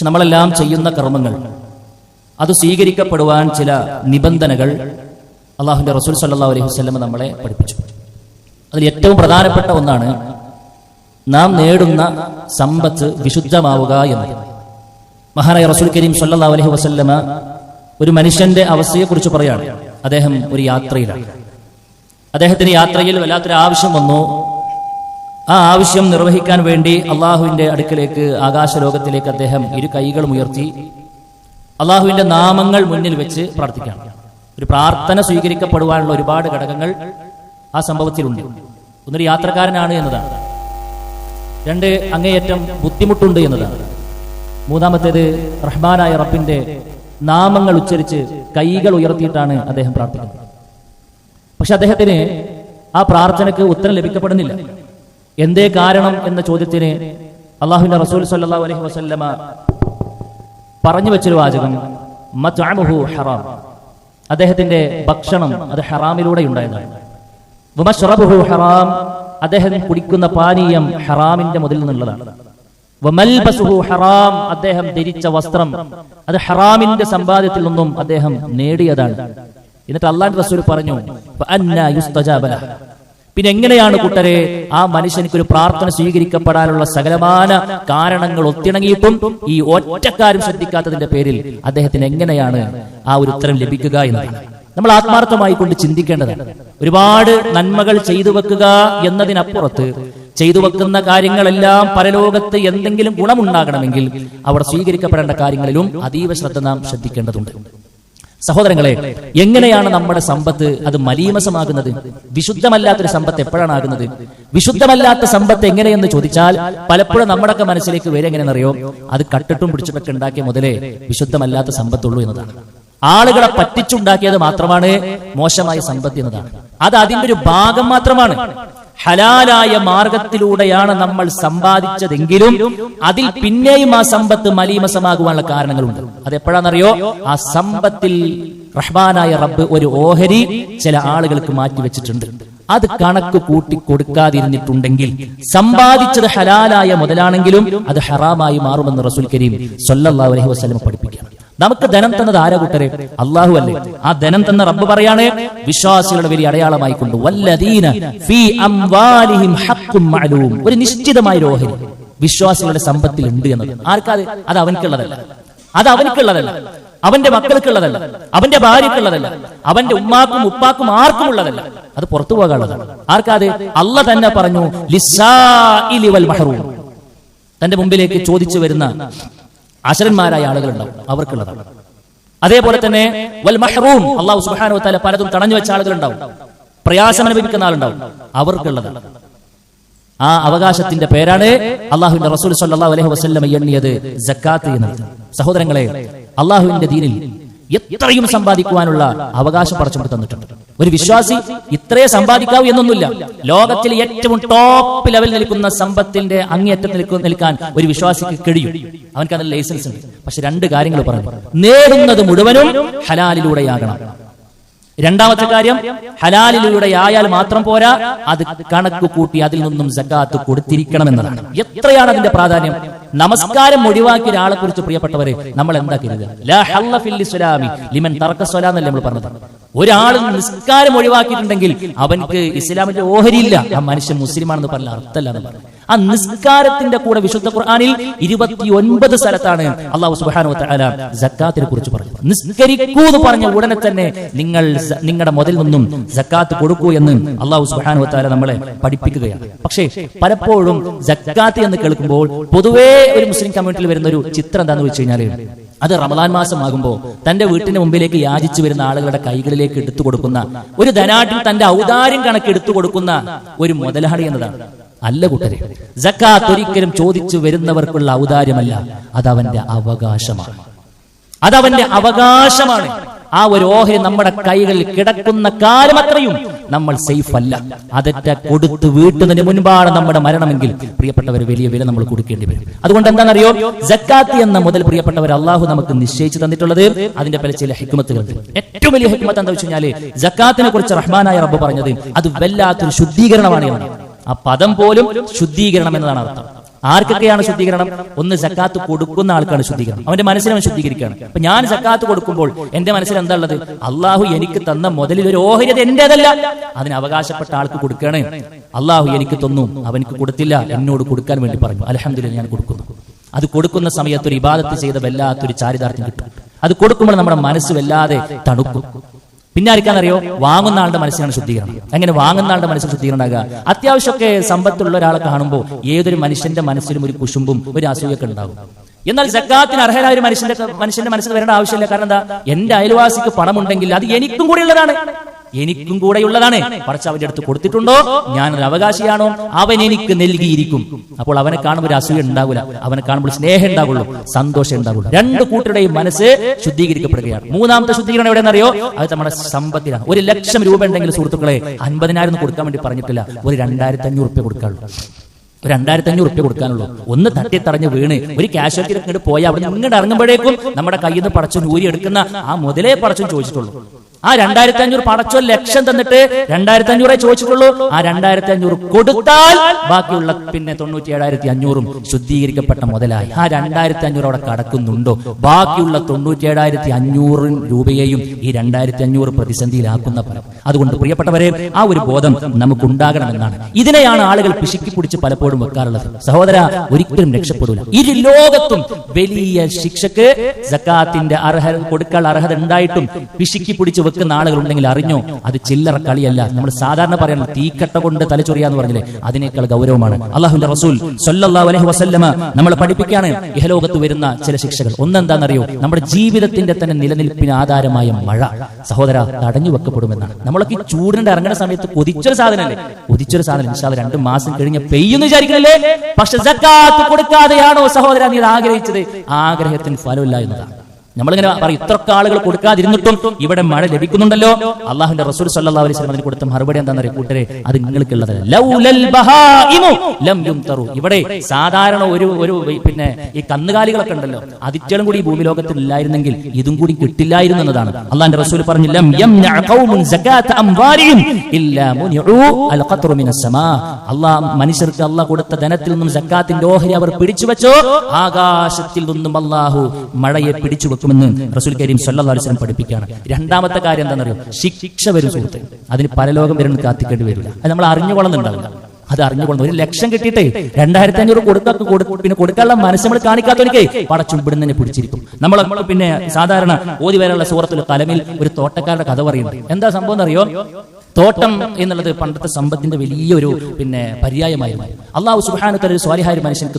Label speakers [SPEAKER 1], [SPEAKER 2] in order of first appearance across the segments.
[SPEAKER 1] പക്ഷെ നമ്മളെല്ലാം ചെയ്യുന്ന കർമ്മങ്ങൾ. അത് സ്വീകരിക്കപ്പെടുവാൻ ചില നിബന്ധനകൾ അള്ളാഹുന്റെ റസൂൽ സല്ലാ അലൈഹി വസ്ലം നമ്മളെ പഠിപ്പിച്ചു. അതിൽ ഏറ്റവും പ്രധാനപ്പെട്ട ഒന്നാണ് നാം നേടുന്ന സമ്പത്ത് വിശുദ്ധമാവുക എന്നത്. മഹാനായ റസൂൽ കരീം സല്ലാ അലൈഹി വസല്ലമ ഒരു മനുഷ്യന്റെ അവസ്ഥയെക്കുറിച്ച് പറയാണ്. അദ്ദേഹം ഒരു യാത്രയിലാണ്. അദ്ദേഹത്തിന് യാത്രയിൽ വല്ലാത്തൊരു ആവശ്യം വന്നു. ആ ആവശ്യം നിർവഹിക്കാൻ വേണ്ടി അള്ളാഹുവിന്റെ അടുക്കലേക്ക് ആകാശലോകത്തിലേക്ക് അദ്ദേഹം ഇരു കൈകളും ഉയർത്തി അള്ളാഹുവിന്റെ നാമങ്ങൾ മുന്നിൽ വെച്ച് പ്രാർത്ഥിക്കണം ഒരു പ്രാർത്ഥന സ്വീകരിക്കപ്പെടുവാനുള്ള ഒരുപാട് ഘടകങ്ങൾ ആ സംഭവത്തിലുണ്ട്. ഒന്നൊരു യാത്രക്കാരനാണ് എന്നതാണ്. രണ്ട് അങ്ങേയറ്റം ബുദ്ധിമുട്ടുണ്ട് എന്നതാണ്. മൂന്നാമത്തേത് റഹ്മാനായ റബ്ബിന്റെ നാമങ്ങൾ ഉച്ചരിച്ച് കൈകൾ ഉയർത്തിയിട്ടാണ് അദ്ദേഹം പ്രാർത്ഥിക്കുന്നത്. പക്ഷെ അദ്ദേഹത്തിന് ആ പ്രാർത്ഥനയ്ക്ക് ഉത്തരം ലഭിക്കപ്പെടുന്നില്ല. എന്തേ കാരണം എന്ന ചോദ്യത്തിന് അള്ളാഹുവിന്റെ റസൂൽ സല്ലല്ലാഹു അലൈഹി വസല്ലമ പറഞ്ഞു വെച്ചൊരു വാചകം ഹറാം. അദ്ദേഹത്തിന്റെ ഭക്ഷണം അത് ഹറാമിലൂടെ ഉണ്ടായതാണ്. ഹറാം അദ്ദേഹം കുടിക്കുന്ന പാനീയം ഹറാമിന്റെ മുതൽ നിന്നുള്ളതാണ്. ഹറാം അദ്ദേഹം ധരിച്ച വസ്ത്രം അത് ഹറാമിന്റെ സമ്പാദ്യത്തിൽ നിന്നും അദ്ദേഹം നേടിയതാണ്. എന്നിട്ട് അള്ളാഹ് റസൂൽ പറഞ്ഞു. പിന്നെ എങ്ങനെയാണ് കൂട്ടരെ? ആ മനുഷ്യനിക്ക് ഒരു പ്രാർത്ഥന സ്വീകരിക്കപ്പെടാനുള്ള സകലമാന കാരണങ്ങൾ ഒത്തിണങ്ങിയിട്ടും ഈ ഒറ്റക്കാരും ശ്രദ്ധിക്കാത്തതിന്റെ പേരിൽ അദ്ദേഹത്തിന് എങ്ങനെയാണ് ആ ഒരു ഉത്തരം ലഭിക്കുക എന്നതാണ്. നമ്മൾ ആത്മാർത്ഥമായി കൊണ്ട് ചിന്തിക്കേണ്ടതാണ്. ഒരുപാട് നന്മകൾ ചെയ്തു വെക്കുക എന്നതിനപ്പുറത്ത് ചെയ്തു വെക്കുന്ന കാര്യങ്ങളെല്ലാം പരലോകത്ത് എന്തെങ്കിലും ഗുണമുണ്ടാകണമെങ്കിൽ അവിടെ സ്വീകരിക്കപ്പെടേണ്ട കാര്യങ്ങളിലും അതീവ ശ്രദ്ധ നാം ശ്രദ്ധിക്കേണ്ടതുണ്ട്. സഹോദരങ്ങളെ എങ്ങനെയാണ് നമ്മുടെ സമ്പത്ത് അത് മലീമസമാകുന്നത്? വിശുദ്ധമല്ലാത്തൊരു സമ്പത്ത് എപ്പോഴാണ് ആകുന്നത്? വിശുദ്ധമല്ലാത്ത സമ്പത്ത് എങ്ങനെയെന്ന് ചോദിച്ചാൽ പലപ്പോഴും നമ്മുടെയൊക്കെ മനസ്സിലേക്ക് വരെ എങ്ങനെയെന്നറിയോ? അത് കട്ടിട്ടും പിടിച്ചിട്ടൊക്കെ ഉണ്ടാക്കിയ മുതലേ വിശുദ്ധമല്ലാത്ത സമ്പത്തുള്ളൂ എന്നതാണ്. ആളുകളെ പറ്റിച്ചുണ്ടാക്കിയത് മാത്രമാണ് മോശമായ സമ്പത്ത് എന്നതാണ്. അത് അതിന്റെ ഒരു ഭാഗം മാത്രമാണ്. ഹലാലായ മാർഗത്തിലൂടെയാണ് നമ്മൾ സമ്പാദിച്ചതെങ്കിലും അതിൽ പിന്നെയും ആ സമ്പത്ത് മലീമസമാകുവാനുള്ള കാരണങ്ങളുണ്ട്. അത് എപ്പോഴാണെന്നറിയോ ആ സമ്പത്തിൽ റഹ്മാനായ റബ്ബ് ഒരു ഓഹരി ചില ആളുകൾക്ക് മാറ്റി വെച്ചിട്ടുണ്ട്. അത് കണക്ക് കൂട്ടി കൊടുക്കാതിരുന്നിട്ടുണ്ടെങ്കിൽ സമ്പാദിച്ചത് ഹലാലായ മുതലാണെങ്കിലും അത് ഹറാമായി മാറുമെന്ന് റസൂൽ കരീം സൊല്ലാ അലൈഹി വസ്ലം പഠിപ്പിക്കുകയാണ്. നമുക്ക് ധനം തന്നത് ആരാ കൂട്ടരെ? അള്ളാഹു അല്ലേ. ആ ധനം തന്ന റബ്ബ് പറയാണ് വിശ്വാസികളുടെ വലിയ അടയാളമായി കൊണ്ട് വല്ലദീന ഫീ അംവാലിഹിം മഅലൂം. ഒരു നിശ്ചിതമായ ഓഹരി വിശ്വാസികളുടെ സമ്പത്തിൽ ഉണ്ട് എന്നത്. ആർക്കാ അത് അവൻക്കുള്ളതല്ല. അത് അവനക്കുള്ളതല്ല അവന്റെ മക്കൾക്കുള്ളതല്ല. അവന്റെ ഭാര്യക്കുള്ളതല്ല. അവന്റെ ഉമ്മാക്കും ഉപ്പാക്കും ആർക്കും ഉള്ളതല്ല. അത് പുറത്തു പോകാനുള്ളതാണ്. ആർക്കാതെ? അല്ല തന്നെ പറഞ്ഞു ലിസാ തന്റെ മുമ്പിലേക്ക് ചോദിച്ചു വരുന്ന അശരന്മാരായ ആളുകളുണ്ടാവും അവർക്കുള്ളതാണ്. അതേപോലെ തന്നെ വൽ മഹ്റൂം അള്ളാഹു തആല പലതും തടഞ്ഞു വെച്ച ആളുകളുണ്ടാവും. പ്രയാസം അനുഭവിക്കുന്ന ആളുണ്ടാവും അവർക്കുള്ളതാണ്. ആ അവകാശത്തിന്റെ പേരാണ് അള്ളാഹുവിന്റെ റസൂൽ സല്ലല്ലാഹു അലൈഹി വസല്ലം എണ്ണിയത് സഹോദരങ്ങളെ അള്ളാഹുവിന്റെ ദീനിൽ എത്രയും സമ്പാദിക്കുവാനുള്ള അവകാശം പടച്ചുകൊണ്ട് തന്നിട്ടുണ്ട്. ഒരു വിശ്വാസി ഇത്രേ സമ്പാദിക്കാവൂ എന്നൊന്നുമില്ല. ലോകത്തിൽ ഏറ്റവും ടോപ്പ് ലെവൽ നിൽക്കുന്ന സമ്പത്തിന്റെ അങ്ങേയറ്റം നിൽക്കുന്ന നിൽക്കാൻ ഒരു വിശ്വാസിക്ക് കഴിയും. അവൻക്ക് അതിൽ ലൈസൻസ് ഉണ്ട്. പക്ഷെ രണ്ട് കാര്യങ്ങൾ പറഞ്ഞു. നേടുന്നത് മുഴുവനും ഹലാലിലൂടെയാകണം. രണ്ടാമത്തെ കാര്യം ഹലാലിലൂടെ ആയാൽ മാത്രം പോരാ അത് കണക്ക് കൂട്ടി അതിൽ നിന്നും സക്കാത്ത് കൊടുത്തിരിക്കണം എന്നതാണ് എത്രയാണ് അതിന്റെ പ്രാധാന്യം? നമസ്കാരം ഒഴിവാക്കിയ ഒരാളെ കുറിച്ച് പ്രിയപ്പെട്ടവരെ നമ്മൾ എന്താ ലിമൻ നമ്മൾ പറഞ്ഞത്. ഒരാൾ നിസ്കാരം ഒഴിവാക്കിയിട്ടുണ്ടെങ്കിൽ അവൻക്ക് ഇസ്ലാമിന്റെ ഓഹരിയില്ല. ആ മനുഷ്യൻ മുസ്ലിമാണെന്ന് പറഞ്ഞ അർത്ഥമല്ല എന്ന് പറഞ്ഞു. ആ നിസ്കാരത്തിന്റെ കൂടെ വിശുദ്ധ ഖുർആാനിൽ ഇരുപത്തി ഒൻപത് സ്ഥലത്താണ് അള്ളാഹു സുബ്ഹാനഹു തആല സക്കാത്തിനെ കുറിച്ച് പറഞ്ഞത്. നിസ്കരിക്കൂ എന്ന് പറഞ്ഞ ഉടനെ തന്നെ നിങ്ങൾ നിങ്ങളുടെ മുതൽ നിന്നും ജക്കാത്ത് കൊടുക്കൂ എന്ന് അള്ളാഹു സുബ്ഹാനഹു തആല നമ്മളെ പഠിപ്പിക്കുകയാണ്. പക്ഷേ പലപ്പോഴും ജക്കാത്ത് എന്ന് കേൾക്കുമ്പോൾ പൊതുവേ ഒരു മുസ്ലിം കമ്മ്യൂണിറ്റിയിൽ വരുന്ന ഒരു ചിത്രം എന്താന്ന് വെച്ച് കഴിഞ്ഞാൽ അത് റമദാൻ മാസമാകുമ്പോൾ തന്റെ വീട്ടിന് മുമ്പിലേക്ക് യാചിച്ചു വരുന്ന ആളുകളുടെ കൈകളിലേക്ക് എടുത്തു കൊടുക്കുന്ന ഒരു ധനാട്ടിൽ തന്റെ ഔദാര്യം കണക്ക് എടുത്തു കൊടുക്കുന്ന ഒരു മുതലാളി എന്നതാണ്. അല്ല കൂട്ടരെ ജക്കാത്ത് ഒരിക്കലും ചോദിച്ചു വരുന്നവർക്കുള്ള ഔദാര്യമല്ല അതവന്റെ അവകാശമാണ്. അതവന്റെ അവകാശമാണ്. ആ ഒരു ഓഹരി നമ്മുടെ കൈകളിൽ കിടക്കുന്ന കാലം അത്രയും നമ്മൾ സേഫ് അല്ല. അതൊക്കെ കൊടുത്ത് വീട്ടുന്നതിന് മുൻപാണ് നമ്മുടെ മരണമെങ്കിൽ പ്രിയപ്പെട്ടവർ വലിയ വില നമ്മൾ കൊടുക്കേണ്ടി വരും. അതുകൊണ്ട് എന്താണെന്നറിയോ? ജക്കാത്ത് എന്ന മുതൽ പ്രിയപ്പെട്ടവർ അള്ളാഹു നമുക്ക് നിശ്ചയിച്ചു തന്നിട്ടുള്ളത് അതിന്റെ പല ചില ഹിക്മത്തുകളുണ്ട്. ഏറ്റവും വലിയ ഹിക്മത്ത് എന്താ വെച്ച് കഴിഞ്ഞാൽ ജക്കാത്തിനെ കുറിച്ച് റഹ്മാനായ റബ്ബ് പറഞ്ഞത് അത് വല്ലാത്തൊരു ശുദ്ധീകരണമാണ് ആ പദം പോലും ശുദ്ധീകരണം എന്നതാണ് അർത്ഥം. ആർക്കൊക്കെയാണ് ശുദ്ധീകരണം? ഒന്ന് സക്കാത്ത് കൊടുക്കുന്ന ആൾക്കാണ് ശുദ്ധീകരണം. അവന്റെ മനസ്സിനെ ശുദ്ധീകരിക്കുകയാണ്. അപ്പൊ ഞാൻ സക്കാത്ത് കൊടുക്കുമ്പോൾ എന്റെ മനസ്സിൽ എന്താ ഉള്ളത്? അള്ളാഹു എനിക്ക് തന്ന മുതലിൽ ഒരു ഓഹരിത എന്റേതല്ല അതിന് അവകാശപ്പെട്ട ആൾക്ക് കൊടുക്കണേ അള്ളാഹു എനിക്ക് തന്നു. അവനക്ക് കൊടുത്തില്ല. എന്നോട് കൊടുക്കാൻ വേണ്ടി പറഞ്ഞു. അലഹമില്ല ഞാൻ കൊടുക്കുന്നു. അത് കൊടുക്കുന്ന സമയത്ത് ഒരു ഇബാദത്ത് ചെയ്ത വല്ലാത്തൊരു ചാരിതാർത്ഥ്യം കിട്ടും. അത് കൊടുക്കുമ്പോൾ നമ്മുടെ മനസ്സ് വല്ലാതെ തണുക്കും. പിന്നെ ആർക്കാണെന്നറിയോ വാങ്ങുന്ന ആളുടെ മനസ്സിനാണ് ശുദ്ധീകരണം. അങ്ങനെ വാങ്ങുന്ന ആളുടെ മനസ്സിൽ ശുദ്ധീകരണം ഉണ്ടാകുക അത്യാവശ്യമൊക്കെ സമ്പത്തുള്ള ഒരാളെ കാണുമ്പോൾ ഏതൊരു മനുഷ്യന്റെ മനസ്സിലും ഒരു കുശുമ്പും ഒരു അസൂയൊക്കെ ഉണ്ടാകും. എന്നാൽ സക്കാത്തിന് അർഹരായ ഒരു മനുഷ്യന്റെ മനുഷ്യന്റെ മനസ്സിൽ വരേണ്ട ആവശ്യമില്ല. കാരണം എന്താ? എന്റെ അയൽവാസിക്ക് പണമുണ്ടെങ്കിൽ അത് എനിക്കും കൂടി ഉള്ളതാണ്. എനിക്കും കൂടെയുള്ളതാണ്. പറച്ച് അവന്റെ അടുത്ത് കൊടുത്തിട്ടുണ്ടോ? ഞാൻ ഒരു അവകാശിയാണോ? അവൻ എനിക്ക് നൽകിയിരിക്കും. അപ്പോൾ അവനെ കാണുമ്പോൾ ഒരു അസൂയ ഉണ്ടാവില്ല. അവനെ കാണുമ്പോൾ സ്നേഹം ഉണ്ടാവുള്ളൂ. സന്തോഷം ഉണ്ടാവുള്ളൂ. രണ്ട് കൂട്ടരുടെയും മനസ്സ് ശുദ്ധീകരിക്കപ്പെടുകയാണ്. മൂന്നാമത്തെ ശുദ്ധീകരണം എവിടെയെന്നറിയോ അത് നമ്മുടെ സമ്പത്തിലാണ് ഒരു ലക്ഷം രൂപ ഉണ്ടെങ്കിൽ സുഹൃത്തുക്കളെ അൻപതിനായിരം കൊടുക്കാൻ വേണ്ടി പറഞ്ഞിട്ടില്ല. ഒരു രണ്ടായിരത്തി അഞ്ഞൂറ് റുപ്യ കൊടുക്കാനുള്ളൂ. ഒരു രണ്ടായിരത്തി അഞ്ഞൂറ് റുപ്യ കൊടുക്കാനുള്ളൂ. ഒന്ന് തട്ടിത്തടഞ്ഞ് വീണ് ഒരു ക്യാഷ് ഇങ്ങോട്ട് പോയി. അവിടെ ഇങ്ങോട്ട് ഇറങ്ങുമ്പോഴേക്കും നമ്മുടെ കയ്യിൽ നിന്ന് പടച്ചു ഊരി എടുക്കുന്ന ആ മുതലേ പടച്ചു ചോദിച്ചിട്ടുള്ളൂ. ആ രണ്ടായിരത്തി അഞ്ഞൂറ് പടച്ചോ ലക്ഷം തന്നിട്ട് രണ്ടായിരത്തി അഞ്ഞൂറേ ചോദിച്ചിട്ടുള്ളൂ. ആ രണ്ടായിരത്തി അഞ്ഞൂറ് കൊടുത്താൽ ബാക്കിയുള്ള പിന്നെ തൊണ്ണൂറ്റി ഏഴായിരത്തി അഞ്ഞൂറും ശുദ്ധീകരിക്കപ്പെട്ട മുതലായി. ആ രണ്ടായിരത്തി അഞ്ഞൂറ് അവിടെ കടക്കുന്നുണ്ടോ? ബാക്കിയുള്ള തൊണ്ണൂറ്റി ഏഴായിരത്തി അഞ്ഞൂറ് രൂപയെയും ഈ രണ്ടായിരത്തി അഞ്ഞൂറ് പ്രതിസന്ധിയിലാക്കുന്ന ഫലം. അതുകൊണ്ട് പ്രിയപ്പെട്ടവരെ ആ ഒരു ബോധം നമുക്ക് ഉണ്ടാകണമെന്നാണ് ഇതിനെയാണ് ആളുകൾ പിശുക്കി പിടിച്ച് പലപ്പോഴും വെക്കാറുള്ളത്. സഹോദര ഒരിക്കലും രക്ഷപ്പെടില്ല ഇരു ലോകത്തും വലിയ ശിക്ഷക്ക് സക്കാത്തിന്റെ അർഹ കൊടുക്കാൻ അർഹത ഉണ്ടായിട്ടും പിശുക്കി പിടിച്ച് വെക്കുന്ന ആളുകൾ ഉണ്ടെങ്കിൽ അറിഞ്ഞോ? അത് ചില്ലറ കളിയല്ല. നമ്മൾ സാധാരണ പറയണം തീക്കട്ട കൊണ്ട് തലച്ചൊറിയാന്ന് പറഞ്ഞില്ലേ? അതിനേക്കാൾ ഗൗരവമാണ്. അള്ളാഹുന്റെ റസൂൽ നമ്മൾ പഠിപ്പിക്കുകയാണ് ഇഹലോകത്ത് വരുന്ന ചില ശിക്ഷകൾ. ഒന്നെന്താണെന്നറിയോ? നമ്മുടെ ജീവിതത്തിന്റെ തന്നെ നിലനിൽപ്പിന് ആധാരമായ മഴ. സഹോദര തടഞ്ഞു വെക്കപ്പെടുമെന്നാണ്. നമ്മളൊക്കെ ഈ ചൂടിന്റെ ഇറങ്ങുന്ന സമയത്ത് കൊതിച്ചൊരു സാധനമല്ലേ? കൊതിച്ചൊരു സാധനം. രണ്ട് മാസം കഴിഞ്ഞ് പെയ്യുന്നു വിചാരിക്കുന്നില്ലേ? പക്ഷെ കൊടുക്കാതെയാണോ സഹോദര നീ ആഗ്രഹിച്ചത്? ആഗ്രഹത്തിന് ഫലമില്ല എന്നതാണ്. നമ്മളിങ്ങനെ പറയും ഇത്രക്ക ആളുകൾ കൊടുക്കാതിരുന്നിട്ടും ഇവിടെ മഴ ലഭിക്കുന്നുണ്ടല്ലോ. അള്ളാഹുന്റെ റസൂൽ സല്ലാ അലൈഹി അതിന് കൊടുത്ത മറുപടി എന്താണെന്നറിയോ കൂട്ടരെ? അത് നിങ്ങൾക്കുള്ളതല്ല. ഇവിടെ സാധാരണ ഒരു ഒരു പിന്നെ ഈ കന്നുകാലികളൊക്കെ ഉണ്ടല്ലോ അതിറ്റലും കൂടി ഭൂമി ലോകത്തിൽ ഇല്ലായിരുന്നെങ്കിൽ ഇതും കൂടി കിട്ടില്ലായിരുന്നു എന്നതാണ്. അള്ളാഹിന്റെ റസൂൽ പറഞ്ഞു ലം യംനഅ ഖൗമുൻ സകാത്ത ഇല്ലാ മുനിഉ ഖത്റു മിനസ് സമാ. അള്ളാഹ് മനുഷ്യർക്ക് അള്ളാഹ് കൊടുത്ത ധനത്തിൽ നിന്നും സക്കാത്തിന്റെ ഓഹരി അവർ പിടിച്ചു വെച്ചോ ആകാശത്തിൽ നിന്നും അള്ളാഹു മഴയെ പിടിച്ചു വെക്കുമെന്ന് റസൂൽ കരീം സല്ലല്ലാഹു അലൈഹി വസല്ലം പഠിപ്പിക്കുകയാണ്. രണ്ടാമത്തെ കാര്യം എന്താണെന്നറിയോ? ശിക്ഷ വരും സുഹൃത്ത്. അതിന് പരലോകം വരെ കാത്തിക്കേണ്ടി വരില്ല. അത് നമ്മൾ അറിഞ്ഞുകൊള്ളുന്നുണ്ടാവില്ല അത് അറിഞ്ഞുകൊള്ളുന്നു ഒരു ലക്ഷം കിട്ടിയിട്ടേ രണ്ടായിരത്തി അഞ്ഞൂറ് കൊടുക്കാത്ത കൊടുക്കും പിന്നെ കൊടുക്കാനുള്ള മനസ്സ് നമ്മൾ കാണിക്കാത്തവനിക്ക് പടച്ചും തന്നെ പിടിച്ചിരിക്കും. നമ്മൾ പിന്നെ സാധാരണ ഓതി വരെയുള്ള സൂറത്തുൽ കലമിൽ ഒരു തോട്ടക്കാരുടെ കഥ പറയുന്നത് എന്താ സംഭവം എന്നറിയോ? തോട്ടം എന്നുള്ളത് പണ്ടത്തെ സമ്പത്തിന്റെ വലിയൊരു പിന്നെ പര്യായമായിരുന്നു. അള്ളാഹു സുബാനത്തിൽ ഒരു സ്വാലിഹായ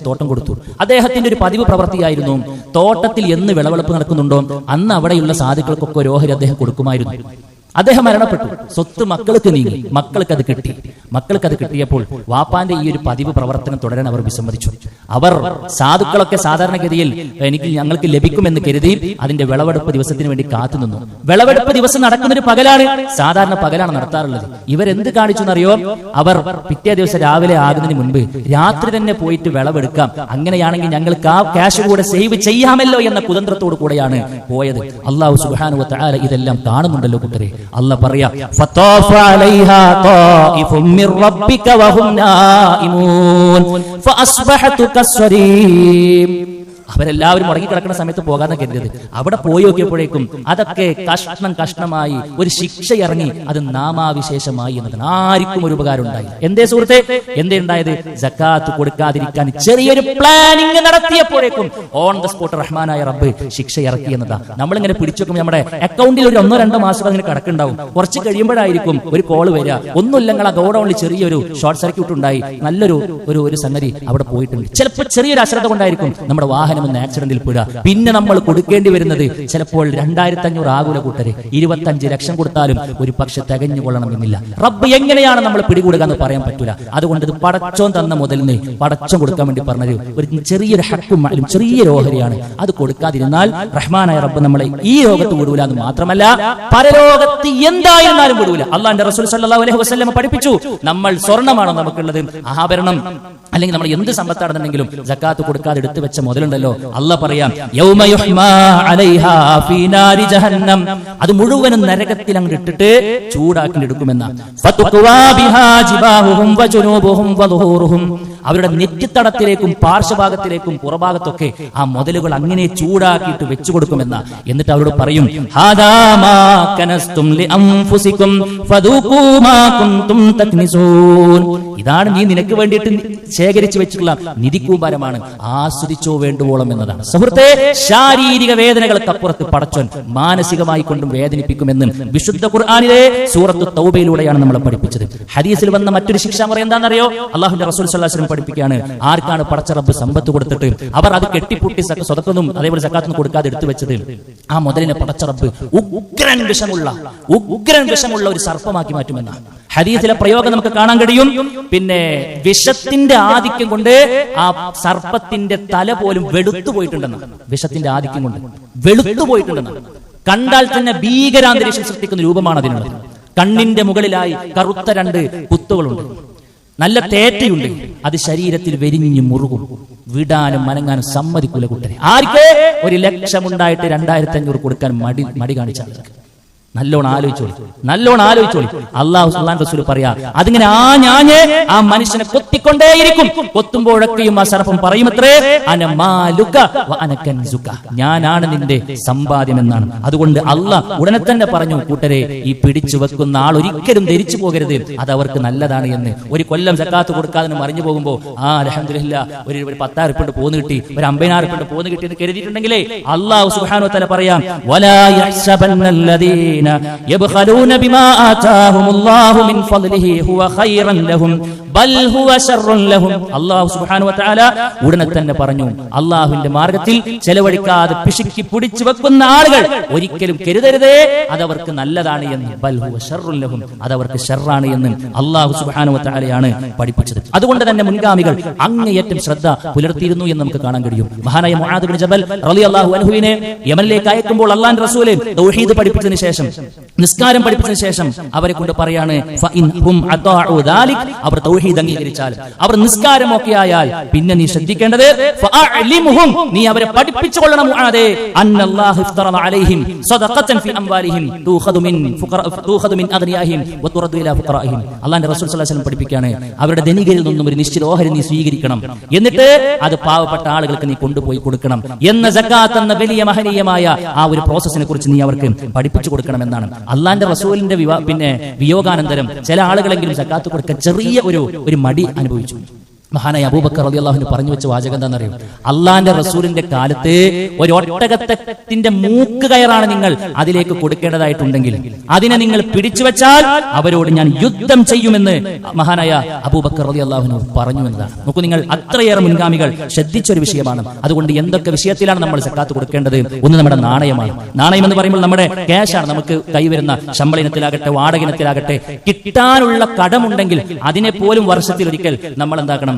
[SPEAKER 1] തോട്ടം കൊടുത്തു. അദ്ദേഹത്തിന്റെ ഒരു പതിവ് പ്രവൃത്തിയായിരുന്നു തോട്ടത്തിൽ എന്ന് വിളവെടുപ്പ് നടക്കുന്നുണ്ടോ? അന്ന് അവിടെയുള്ള സാധുക്കൾക്കൊക്കെ ഓഹരി അദ്ദേഹം കൊടുക്കുമായിരുന്നു. അദ്ദേഹം മരണപ്പെട്ടു. സ്വത്ത് മക്കൾക്ക് നീങ്ങി. മക്കൾക്ക് അത് കിട്ടി. മക്കൾക്ക് അത് കിട്ടിയപ്പോൾ വാപ്പാന്റെ ഈ ഒരു പതിവ് പ്രവർത്തനം തുടരാൻ അവർ വിസമ്മതിച്ചു. അവർ സാധുക്കളൊക്കെ സാധാരണഗതിയിൽ എനിക്ക് ഞങ്ങൾക്ക് ലഭിക്കുമെന്ന് കരുതി അതിന്റെ വിളവെടുപ്പ് ദിവസത്തിന് വേണ്ടി കാത്തുനിന്നു വിളവെടുപ്പ് ദിവസം നടക്കുന്ന ഒരു പകലാണ്. സാധാരണ പകലാണ് നടത്താറുള്ളത്. ഇവരെന്ത് കാണിച്ചു എന്നറിയോ? അവർ പിറ്റേ ദിവസം രാവിലെ ആകുന്നതിന് മുൻപ് രാത്രി തന്നെ പോയിട്ട് വിളവെടുക്കാം. അങ്ങനെയാണെങ്കിൽ ഞങ്ങൾക്ക് ആ ക്യാഷ് കൂടെ സേവ് ചെയ്യാമല്ലോ എന്ന കുതന്ത്രത്തോടു കൂടെയാണ് പോയത്. അള്ളാഹു സുഹാനുവത്ത ഇതെല്ലാം കാണുന്നുണ്ടല്ലോ കൂട്ടരെ അല്ല പറയാ ഫത്താഫ അലൈഹാ ത്വാഇഫും മിർ റബ്ബിക വഹും നായിമൂൻ ഫഅസ്ബഹതു കസ്വരീം അവരെല്ലാവരും മുടങ്ങി കിടക്കുന്ന സമയത്ത് പോകാതെ കരുതിയത്. അവിടെ പോയി നോക്കിയപ്പോഴേക്കും അതൊക്കെ കഷ്ണം കഷ്ണമായി ഒരു ശിക്ഷ ഇറങ്ങി അത് നാമാവിശേഷമായി എന്നതാണ് ആർക്കും ഒരു ഉപകാരം ഉണ്ടായി എന്തേ സുഹൃത്തെ? എന്തേ ഉണ്ടായത്? ജക്കാത്ത് കൊടുക്കാതിരിക്കാൻ ചെറിയൊരു പ്ലാനിങ് നടത്തിയപ്പോഴേക്കും ഓൺ ദ സ്പോട്ട് റഹ്മാനായ റബ്ബ് ശിക്ഷ ഇറക്കി എന്നതാ. നമ്മളിങ്ങനെ പിടിച്ചു നമ്മുടെ അക്കൗണ്ടിൽ ഒരു ഒന്നോ രണ്ടോ മാസം അങ്ങനെ കിടക്കുണ്ടാവും കുറച്ച് കഴിയുമ്പോഴായിരിക്കും ഒരു കോൾ വരിക. ഒന്നുമില്ലെങ്കിൽ ആ ഗോഡൌണിൽ ചെറിയൊരു ഷോർട്ട് സർക്യൂട്ട് ഉണ്ടായി. നല്ലൊരു ഒരു ഒരു സംഗതി അവിടെ പോയിട്ടുണ്ട്. ചിലപ്പോൾ ചെറിയൊരു അശ്രദ്ധ കൊണ്ടായിരിക്കും നമ്മുടെ വാഹനം ഒന്ന് ആക്സിഡന്റിൽ പെടുക. പിന്നെ നമ്മൾ കൊടുക്കേണ്ടി വരുന്നത് ചിലപ്പോൾ രണ്ടായിരത്തി അഞ്ഞൂറ് ആകുല കൂട്ടര്. ഇരുപത്തഞ്ച് ലക്ഷം കൊടുത്താലും ഒരു പക്ഷെ തികഞ്ഞു കൊള്ളണമെന്നില്ല. റബ്ബ് എങ്ങനെയാണ് നമ്മൾ പിടികൂടുക എന്ന് പറയാൻ പറ്റൂല. അതുകൊണ്ട് ഇത് പടച്ചോൻ തന്ന മുതലിന് പടച്ചം കൊടുക്കാൻ വേണ്ടി പറഞ്ഞത് ഒരു ചെറിയൊരു ഹക്കും ചെറിയൊരു ഓഹരിയാണ്. അത് കൊടുക്കാതിരുന്നാൽ റഹ്മാനായ റബ്ബ് നമ്മളെ ഈ ലോകത്ത് വിടൂല എന്ന് മാത്രമല്ല പരലോകത്ത് എന്തായിരുന്നാലും വിടൂല. അള്ളാന്റെ റസൂൽ സല്ലല്ലാഹു അലൈഹി വസല്ലം പഠിപ്പിച്ചു. നമ്മൾ സ്വർണമാണോ നമുക്കുള്ളത്? ആഭരണം. അല്ലെങ്കിൽ നമ്മൾ എന്ത് സമ്പത്താണെന്നുണ്ടെങ്കിലും ജക്കാത്ത് കൊടുക്കാതെ എടുത്തു വെച്ച മുതലുണ്ടല്ലോ. അല്ല പറയാം അത് മുഴുവനും നരകത്തിൽ അങ്ങ് ഇട്ടിട്ട് ചൂടാക്കി എടുക്കുമെന്ന അവരുടെ നെറ്റിത്തടത്തിലേക്കും പാർശ്വഭാഗത്തിലേക്കും പുറഭാഗത്തൊക്കെ ആ മുതലുകൾ അങ്ങനെ ചൂടാക്കിയിട്ട് വെച്ചു കൊടുക്കുമെന്ന എന്നിട്ട് അവരോട് പറയും. ഇതാണ് നീ നിനക്ക് വേണ്ടിയിട്ട് ശേഖരിച്ചു വെച്ചിട്ടുള്ള നിധിക്കൂമ്പാരമാണ് ആസ്വദിച്ചോ വേണ്ടുവോളം എന്നതാണ്. സുഹൃത്തെ ശാരീരിക വേദനകൾക്കപ്പുറത്ത് പടച്ചോൻ മാനസികമായി കൊണ്ടും വേദനിപ്പിക്കുമെന്ന് വിശുദ്ധ ഖുർആാനിലെ സൂറത്ത് തൗബയിലൂടെയാണ് നമ്മളെ പഠിപ്പിച്ചത്. ഹദീസിൽ വന്ന മറ്റൊരു ശിക്ഷാമുറ എന്താണെന്നറിയോ? അള്ളാഹുന്റെ റസൂൽ പഠിപ്പിക്കുകയാണ്. ആർക്കാണ് പടച്ച റബ്ബ് സമ്പത്ത് കൊടുത്തിട്ട്? അവർ അത് കെട്ടിപ്പൂട്ടി സ്വതക്കൊന്നും അതേപോലെ സക്കാത്തൊന്നും കൊടുക്കാതെ എടുത്തു വെച്ചത്. ആ മുതലിനെ പടച്ച റബ്ബ് ഉഗ്രൻ വിഷമുള്ള ഉഗ്രൻ വിഷമുള്ള ഒരു സർപ്പമാക്കി മാറ്റുമെന്നാണ് ഹരീസിലെ പ്രയോഗം നമുക്ക് കാണാൻ കഴിയും. പിന്നെ വിഷത്തിന്റെ ആധിക്യം കൊണ്ട് ആ സർപ്പത്തിന്റെ തല പോലും വെളുത്തു പോയിട്ടുണ്ടെന്ന്. വിഷത്തിന്റെ ആധിക്യം കൊണ്ട് വെളുത്തു പോയിട്ടുണ്ടെന്ന്. കണ്ടാൽ തന്നെ ഭീകരാന്തരീക്ഷം സൃഷ്ടിക്കുന്ന രൂപമാണ് അതിനുള്ളത്. കണ്ണിന്റെ മുകളിലായി കറുത്ത രണ്ട് കുത്തുകളുണ്ട്. നല്ല തേറ്റയുണ്ട്. അത് ശരീരത്തിൽ വെരിഞ്ഞു മുറുകും. വിടാനും മനങ്ങാനും സമ്മതിക്കൂല കുട്ടനെ ആർക്കേ? ഒരു ലക്ഷമുണ്ടായിട്ട് രണ്ടായിരത്തി അഞ്ഞൂറ് കൊടുക്കാൻ മടി മടി കാണിച്ച ആളുകൾക്ക് നല്ലോണം ആലോചിച്ചോളി. നല്ലോണം ആലോചിച്ചോളി. അള്ളാഹു സുല്ലാൻ റസൂൽ പറയാ അതിങ്ങനെ ആ ഞാഞ്ഞ് ആ മനുഷ്യനെ കൊത്തിക്കൊണ്ടേയിരിക്കും. കൊത്തുമ്പോഴൊക്കെയും ആ സർപ്പം പറയുമത്രേ. ഞാനാണ് നിന്റെ സമ്പാദ്യം എന്നാണ്. അതുകൊണ്ട് അല്ല ഉടനെ തന്നെ പറഞ്ഞു കൂട്ടരെ ഈ പിടിച്ചു വെക്കുന്ന ആൾ ഒരിക്കലും ധരിച്ചു പോകരുത്. അത് അവർക്ക് നല്ലതാണ് എന്ന്. ഒരു കൊല്ലം സക്കാത്ത് കൊടുക്കാതെ മറിഞ്ഞു പോകുമ്പോൾ ആ അലഹമില്ല ഒരു ഒരു പത്തായിരം പോന്ന് കിട്ടി ഒരു അമ്പതിനായിരം ഉറുപ്പിണ്ട് പോന്ന് കിട്ടി എന്ന് കരുതിയിട്ടുണ്ടെങ്കിലേ അള്ളാഹു സുഹാനോ തല പറയാം വലാ യഹ്സബന്നല്ലദീന യബ്ഖലൂന ബിമാ ആതാഹുമുല്ലാഹു മിൻ ഫദ്ലിഹി ഹുവ ഖൈറൻ ലഹും അള്ളാഹു ഉടനെ തന്നെ പറഞ്ഞു അള്ളാഹുവിന്റെ മാർഗത്തിൽ ചെലവഴിക്കാതെ പിശുക്കി പിടിച്ചു വെക്കുന്ന ആളുകൾ ഒരിക്കലും കരുതരുതേ അതവർക്ക് നല്ലതാണ് എന്ന്. ബൽ ഹുവ ശർറുൻ ലഹും അതവർക്ക് ഷെറാണ് എന്ന് അള്ളാഹു വതആലയാണ് പഠിപ്പിച്ചത്. അതുകൊണ്ട് തന്നെ മുൻഗാമികൾ അങ്ങേയറ്റം ശ്രദ്ധ പുലർത്തിയിരുന്നു എന്ന് നമുക്ക് കാണാൻ കഴിയും. മഹാനായ മുആദ് ബിൻ ജബൽ റളിയല്ലാഹു അൻഹുവിനെ യമനിലേക്ക് അയക്കുമ്പോൾ അള്ളാൻ റസൂൽ ദൗഹീദ് പഠിപ്പിച്ചതിന് ശേഷം നിസ്കാരം പഠിപ്പിച്ചതിന് ശേഷം അവരെ കൊണ്ട് പറയാണ് അവർ തൗഹീദ് അംഗീകരിച്ചാൽ അവർ നിസ്കാരമൊക്കെ ആയാൽ പിന്നെ നീ ശ്രദ്ധിക്കേണ്ടത് നീ അവരെ പഠിപ്പിച്ചു കൊള്ളണം അല്ലാഹുവിന്റെ റസൂൽ പഠിപ്പിക്കുകയാണ് അവരുടെ ധനികരിൽ നിന്നും ഒരു നിശ്ചിത ഓഹരി നീ സ്വീകരിക്കണം. എന്നിട്ട് അത് പാവപ്പെട്ട ആളുകൾക്ക് നീ കൊണ്ടുപോയി കൊടുക്കണം. എന്ന സക്കാത്ത് എന്ന വലിയ മഹനീയമായ ആ ഒരു പ്രോസസ്സിനെ കുറിച്ച് നീ അവർക്ക് പഠിപ്പിച്ചു കൊടുക്കണം എന്നാണ് അള്ളാന്റെ റസൂലിന്റെ പിന്നെ വിയോഗാനന്തരം ചില ആളുകളെങ്കിലും സക്കാത്ത് കൊടുക്കാൻ ചെറിയ ഒരു ഒരു മടി അനുഭവിച്ചു. മഹാനായ അബൂബക്കർ അലി അള്ളാഹുവിന് പറഞ്ഞു വെച്ച വാചകം എന്താണെന്നറിയോ? അള്ളാന്റെ റസൂലിന്റെ കാലത്ത് ഒരു ഒട്ടകത്തിന്റെ മൂക്ക് കയറാണ് നിങ്ങൾ അതിലേക്ക് കൊടുക്കേണ്ടതായിട്ടുണ്ടെങ്കിൽ. അതിനെ നിങ്ങൾ പിടിച്ചു വെച്ചാൽ അവരോട് ഞാൻ യുദ്ധം ചെയ്യുമെന്ന് മഹാനായ അബൂബക്കർ അലി അള്ളാഹുവിന് പറഞ്ഞു എന്നതാണ്. നോക്കൂ നിങ്ങൾ അത്രയേറെ മുൻഗാമികൾ ശ്രദ്ധിച്ച ഒരു വിഷയമാണ്. അതുകൊണ്ട് എന്തൊക്കെ വിഷയത്തിലാണ് നമ്മൾ സക്കാത്ത് കൊടുക്കേണ്ടത്? ഒന്ന് നമ്മുടെ നാണയമാണ്. നാണയം എന്ന് പറയുമ്പോൾ നമ്മുടെ ക്യാഷാണ് നമുക്ക് കൈവരുന്ന ശമ്പളിനത്തിലാകട്ടെ വാടകയിനത്തിലാകട്ടെ കിട്ടാനുള്ള കടമുണ്ടെങ്കിൽ അതിനെ പോലും വർഷത്തിലൊരിക്കൽ നമ്മൾ എന്താക്കണം?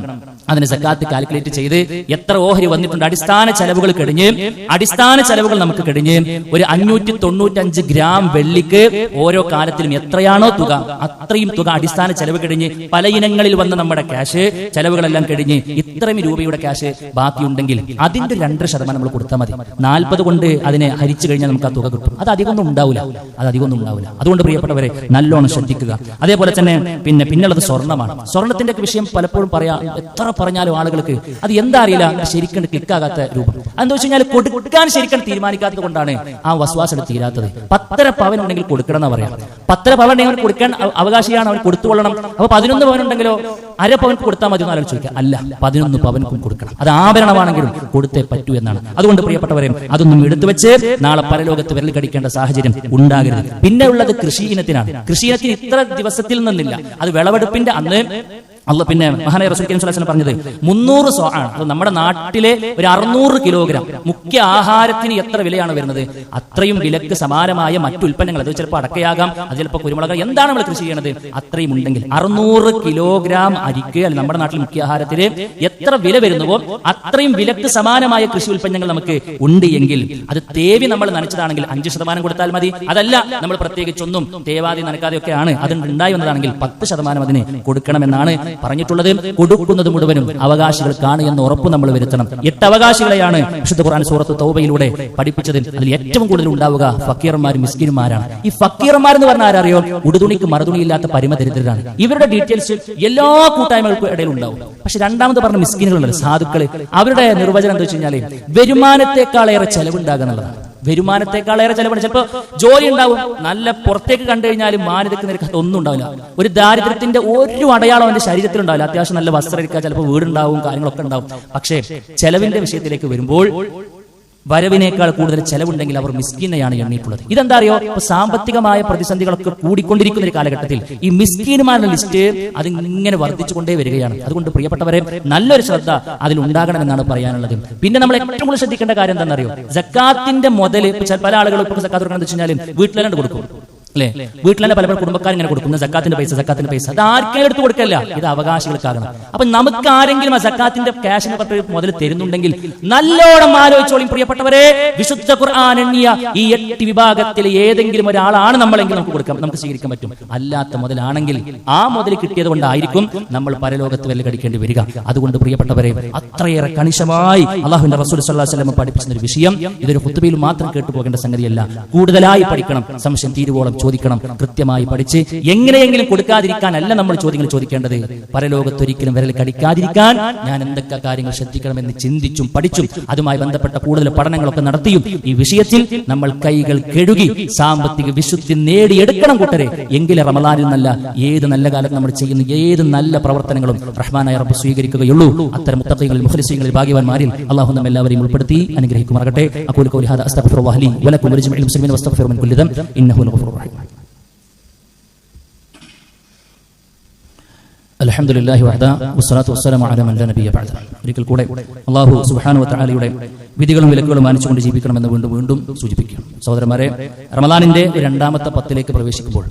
[SPEAKER 1] അതിന് സക്കാത്ത് കാൽക്കുലേറ്റ് ചെയ്ത് എത്ര ഓഹരി വന്നിട്ടുണ്ട്? അടിസ്ഥാന ചെലവുകൾ കഴിഞ്ഞ് അടിസ്ഥാന ചെലവുകൾ നമുക്ക് കഴിഞ്ഞ് ഒരു അഞ്ഞൂറ്റി തൊണ്ണൂറ്റഞ്ച് ഗ്രാം വെള്ളിക്ക് ഓരോ കാലത്തിലും എത്രയാണോ തുക അത്രയും തുക അടിസ്ഥാന ചെലവ് കഴിഞ്ഞ് പല ഇനങ്ങളിൽ വന്ന നമ്മുടെ ക്യാഷ് ചെലവുകളെല്ലാം കഴിഞ്ഞ് ഇത്രയും രൂപയുടെ ക്യാഷ് ബാക്കിയുണ്ടെങ്കിൽ അതിന്റെ രണ്ടര ശതമാനം നമ്മൾ കൊടുത്താൽ മതി. നാൽപ്പത് കൊണ്ട് അതിനെ ഹരിച്ചു കഴിഞ്ഞാൽ നമുക്ക് ആ തുക കിട്ടും. അത് അധികമൊന്നും ഉണ്ടാവില്ല. അത് അധികമൊന്നും ഉണ്ടാവില്ല. അതുകൊണ്ട് പ്രിയപ്പെട്ടവരെ നല്ലോണം ശ്രദ്ധിക്കുക. അതേപോലെ തന്നെ പിന്നെ പിന്നുള്ളത് സ്വർണമാണ്. സ്വർണത്തിന്റെ ഒക്കെ വിഷയം പലപ്പോഴും പറയാം എത്ര പറഞ്ഞാലും ആളുകൾക്ക് അത് എന്താ അറിയില്ല. ശരിക്കും ക്ലിക്കാകാത്ത രൂപം. അതെന്താ വെച്ച് കഴിഞ്ഞാൽ കൊടുക്കാൻ ശരിക്കും തീരുമാനിക്കാത്തത് കൊണ്ടാണ് ആ വസ്വാസം തീരാത്തത്. പത്തര പവൻ ഉണ്ടെങ്കിൽ കൊടുക്കണം എന്ന് പറയാം. പത്തര പവൻ ഉണ്ടെങ്കിൽ കൊടുക്കാൻ അവ- അവകാശിയാണ്. അവൻ കൊടുത്തുകൊള്ളണം. അപ്പൊ പതിനൊന്ന് പവൻ ഉണ്ടെങ്കിലോ അര പവൻ കൊടുത്താൽ മതി എന്നാലും ചോദിക്കുക അല്ല പതിനൊന്ന് പവൻക്കും കൊടുക്കണം. അത് ആഭരണമാണെങ്കിലും കൊടുത്തേ പറ്റൂ എന്നാണ്. അതുകൊണ്ട് പ്രിയപ്പെട്ടവരെ അതൊന്നും എടുത്തു വെച്ച് നാളെ പരലോകത്ത് വിരൽ കടിക്കേണ്ട സാഹചര്യം ഉണ്ടാകരുത്. പിന്നെ ഉള്ളത് കൃഷി ഇനത്തിനാണ്. കൃഷി ഇനത്തിന് ഇത്ര ദിവസത്തിൽ നിന്നില്ല. അത് വിളവെടുപ്പിന്റെ അന്ന് അല്ല പിന്നെ മഹാനായ റസൂൽ വസല്ലം പറഞ്ഞത് മുന്നൂറ് സോ ആണ്. നമ്മുടെ നാട്ടിലെ ഒരു അറുന്നൂറ് കിലോഗ്രാം. മുഖ്യ ആഹാരത്തിന് എത്ര വിലയാണ് വരുന്നത്? അത്രയും വിലക്ക് സമാനമായ മറ്റു ഉൽപ്പന്നങ്ങൾ. അത് ചിലപ്പോൾ അടക്കയാകാം അത് ചിലപ്പോൾ കുരുമുളക് എന്താണ് നമ്മൾ കൃഷി ചെയ്യുന്നത് അത്രയും ഉണ്ടെങ്കിൽ അറുന്നൂറ് കിലോഗ്രാം അരിക്ക് അല്ലെങ്കിൽ നമ്മുടെ നാട്ടിൽ മുഖ്യ ആഹാരത്തിന് എത്ര വില വരുന്നുവോ അത്രയും വിലക്ക് സമാനമായ കൃഷി ഉൽപ്പന്നങ്ങൾ നമുക്ക് ഉണ്ട് എങ്കിൽ അത് തേവി നമ്മൾ നനച്ചതാണെങ്കിൽ അഞ്ച് ശതമാനം കൊടുത്താൽ മതി. അതല്ല നമ്മൾ പ്രത്യേകിച്ചൊന്നും തേവാതി നനക്കാതെയൊക്കെയാണ് അത് ഉണ്ടായി വന്നതാണെങ്കിൽ പത്ത് ശതമാനം അതിന് കൊടുക്കണമെന്നാണ് പറഞ്ഞിട്ടുള്ളത് കൊടുക്കുന്നത് മുഴുവനും അവകാശികൾക്കാണ് എന്ന് ഉറപ്പ് നമ്മൾ വരുത്തണം. എട്ട് അവകാശികളെയാണ് വിശുദ്ധ ഖുർആൻ സൂറത്ത് തൗബയിലൂടെ പഠിപ്പിച്ചത് അതിൽ ഏറ്റവും കൂടുതൽ ഉണ്ടാവുക ഫക്കീർമാരും മിസ്കിന്മാരാണ്. ഈ ഫക്കീർമാർ എന്ന് പറഞ്ഞാൽ ആരറിയോ? ഉടുതുണിക്ക് മറുതുണിയില്ലാത്ത പരിമദരിദ്രരാണ്. ഇവരുടെ ഡീറ്റെയിൽസ് എല്ലാ കൂട്ടായ്മകൾക്കും ഇടയിൽ ഉണ്ടാവും പക്ഷെ രണ്ടാമത് പറഞ്ഞ മിസ്കിനുകളുണ്ട് സാധുക്കൾ അവരുടെ നിർവചനം എന്താ വെച്ച് കഴിഞ്ഞാൽ വരുമാനത്തെക്കാളേറെ ചെലവുണ്ടാകുക എന്നുള്ളതാണ്. വരുമാനത്തെക്കാളേറെ ചെലവാണ് ചിലപ്പോൾ ജോലി ഉണ്ടാവും. നല്ല പുറത്തേക്ക് കണ്ടു കഴിഞ്ഞാലും മാനിതക്ക് നിരക്കാത്ത ഒന്നും ഉണ്ടാവില്ല. ഒരു ദാരിദ്ര്യത്തിന്റെ ഒരു അടയാളം അവന്റെ ശരീരത്തിൽ ഉണ്ടാവില്ല. അത്യാവശ്യം നല്ല വസ്ത്രം ഇരിക്കുക ചിലപ്പോൾ വീടുണ്ടാവും കാര്യങ്ങളൊക്കെ ഉണ്ടാവും. പക്ഷേ ചെലവിന്റെ വിഷയത്തിലേക്ക് വരുമ്പോൾ വരവിനേക്കാൾ കൂടുതൽ ചെലവുണ്ടെങ്കിൽ അവർ മിസ്കീനെയാണ് എണ്ണിയിട്ടുള്ളത് ഇതെന്താ അറിയോ? സാമ്പത്തികമായ പ്രതിസന്ധികളൊക്കെ കൂടിക്കൊണ്ടിരിക്കുന്ന ഒരു കാലഘട്ടത്തിൽ ഈ മിസ്കീനുമാരുടെ ലിസ്റ്റ് അതിങ്ങനെ വർദ്ധിച്ചുകൊണ്ടേ വരികയാണ്. അതുകൊണ്ട് പ്രിയപ്പെട്ടവരെ നല്ലൊരു ശ്രദ്ധ അതിൽ ഉണ്ടാകണമെന്നാണ് പറയാനുള്ളത്. പിന്നെ നമ്മൾ ഏറ്റവും കൂടുതൽ ശ്രദ്ധിക്കേണ്ട കാര്യം എന്താണെന്നറിയോ? ജക്കാത്തിന്റെ മുതൽ പല ആളുകൾ ഇപ്പൊ ജക്കാത്ത് കൊടുക്കണം വെച്ച് കഴിഞ്ഞാൽ വീട്ടിലെ കൊടുക്കും. അല്ലെ തന്നെ പലപ്പോഴും കുടുംബക്കാർ ഇങ്ങനെ കൊടുക്കുന്ന. സക്കാത്തിന്റെ പൈസ സക്കാത്തിന്റെ പൈസ. അത് ആർക്കും എടുത്തു കൊടുക്കല്ല. ഇത് അവകാശികൾക്കാകണം അപ്പൊ നമുക്ക് ആരെങ്കിലും ആ സക്കാത്തിന്റെ ക്യാഷ് മുതൽ തരുന്നുണ്ടെങ്കിൽ നല്ലോണം ആലോചിച്ചോളി പ്രിയപ്പെട്ടവരെ. വിശുദ്ധ ഖുർആൻ ഈ എട്ട് വിഭാഗത്തിൽ ഏതെങ്കിലും ഒരാളാണ് നമ്മളെങ്കിൽ നമുക്ക് കൊടുക്കാം. നമുക്ക് സ്വീകരിക്കാൻ പറ്റും. അല്ലാത്ത മുതലാണെങ്കിൽ ആ മുതൽ കിട്ടിയത് കൊണ്ടായിരിക്കും നമ്മൾ പരലോകത്ത് വല്ല കടിക്കേണ്ടി വരിക. അതുകൊണ്ട് പ്രിയപ്പെട്ടവരെ അത്രയേറെ കണിശമായി അള്ളാഹുവിന്റെ റസൂൽ വസല്ലം പഠിപ്പിച്ച ഒരു വിഷയം. ഇതൊരു കുത്തുബയിൽ മാത്രം കേട്ടുപോകേണ്ട സംഗതിയല്ല. കൂടുതലായി പഠിക്കണം. സംശയം തീരുവോളം ചോദിക്കണം. കൃത്യമായി പഠിച്ച് എങ്ങനെയെങ്കിലും കൊടുക്കാതിരിക്കാനല്ല നമ്മൾ ചോദ്യങ്ങൾ ചോദിക്കേണ്ടത്. പരലോകത്തൊരിക്കലും വിരൽ കടിക്കാതിരിക്കാൻ ഞാൻ എന്തൊക്കെ കാര്യങ്ങൾ ശ്രദ്ധിക്കണമെന്ന് ചിന്തിച്ചും പഠിച്ചും അതുമായി ബന്ധപ്പെട്ട കൂടുതൽ പഠനങ്ങളൊക്കെ നടത്തിയും ഈ വിഷയത്തിൽ നമ്മൾ കൈകൾ കെഴുകി സാമ്പത്തിക വിശുദ്ധി നേടിയെടുക്കണം കൂട്ടരെ. എങ്കിലെ റമലാനിൽ നല്ല ഏത് നല്ല കാലത്ത് നമ്മൾ ചെയ്യുന്ന ഏത് നല്ല പ്രവർത്തനങ്ങളും റഹ്മാനായ റബ്ബ് സ്വീകരിക്കുകയുള്ളൂ. അത്തരം മുത്തഖീങ്ങളിൽ മുഖലിസീങ്ങളിൽ ഭാഗ്യവാന്മാരിൽ അള്ളാഹു നമ്മൾ എല്ലാവരെയും ഉൾപ്പെടുത്തി അനുഗ്രഹിക്കുമാറട്ടെ അഖൂലു ഖൗലി ഹാദ അസ്തഫർ വഹലി വലക്കും മുസ്ലിമീന വസ്തഗ്ഫിറു മിൻ കുല്ലി ദംബ്. ഇന്നഹു ഗഫൂറുർ റഹീം അൽഹംദുലില്ലാഹി വഹദ വസ്സലാത്തു വസ്സലാമു അലാ മൻ ലാ ബഅദ. ഒരിക്കൽ കൂടെ അല്ലാഹു സുബ്ഹാനഹു വ തആലയുടെ വിധികളും വിലക്കുകളും മാനിച്ചുകൊണ്ട് ജീവിക്കണമെന്ന് വീണ്ടും വീണ്ടും സൂചിപ്പിക്കും. സഹോദരന്മാരെ റമദാനിന്റെ രണ്ടാമത്തെ പത്തിലേക്ക് പ്രവേശിക്കുമ്പോൾ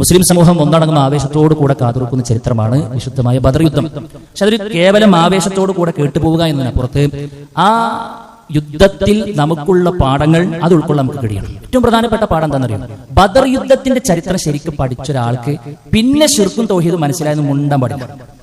[SPEAKER 1] മുസ്ലിം സമൂഹം ഒന്നടങ്ങുന്ന ആവേശത്തോടു കൂടെ കാതുറക്കുന്ന ചരിത്രമാണ് വിശുദ്ധമായ ബദർ യുദ്ധം. പക്ഷെ അതൊരു കേവലം ആവേശത്തോടു കൂടെ കേട്ടുപോവുക എന്നതിനപ്പുറത്ത് ആ യുദ്ധത്തിൽ നമുക്കുള്ള പാഠങ്ങൾ അത് ഉൾക്കൊള്ളാൻ നമുക്ക് കഴിയണം. ഏറ്റവും പ്രധാനപ്പെട്ട പാഠം എന്താണെന്നറിയാം? ബദർ യുദ്ധത്തിന്റെ ചരിത്രം ശരിക്കും പഠിച്ച ഒരാൾക്ക് പിന്നെ ശിർക്കും തൗഹീദും മനസ്സിലായെന്ന് മുണ്ടാൻ പാടില്ല.